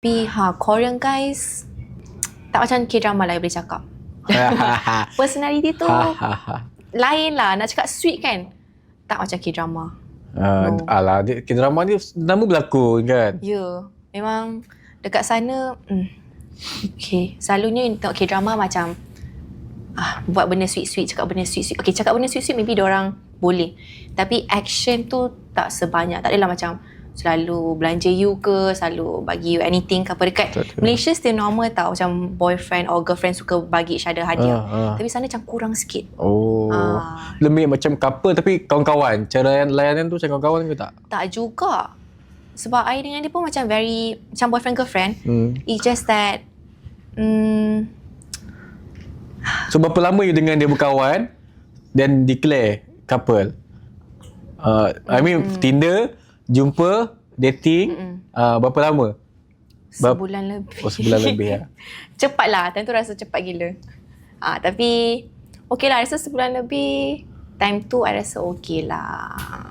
Tapi ha, Korean guys tak macam K-drama lah boleh cakap. Personality tu lain lah. Nak cakap sweet kan? Tak macam K-drama. Uh, No. Alah, dia, drama ni nama berlakon kan? Ya. Yeah. Memang dekat sana, hmm, okay. Selalunya tengok K-drama macam ah, buat benda sweet-sweet, cakap benda sweet-sweet. Okay, cakap benda sweet-sweet maybe orang boleh. Tapi action tu tak sebanyak. Tak adalah macam selalu belanja you ke, selalu bagi you anything ke apa. Dekat. Malaysia still normal tau. Macam boyfriend or girlfriend suka bagi each other hadiah. Ah, ah. Tapi sana macam kurang sikit. Oh. Ah. Lebih macam couple tapi kawan-kawan. Cara layanan tu macam kawan-kawan ke tak? Tak juga. Sebab I dengan dia pun macam very, macam boyfriend girlfriend. Hmm. It's just that, hmm, So berapa lama you dengan dia berkawan dan declare couple? Uh, I mean Tinder, jumpa, dating, uh, berapa lama? Sebulan lebih. Oh sebulan lebih ya. cepat lah. Time tu rasa cepat gila. Ah, tapi, okay lah. Rasa sebulan lebih. Time tu I rasa okay lah.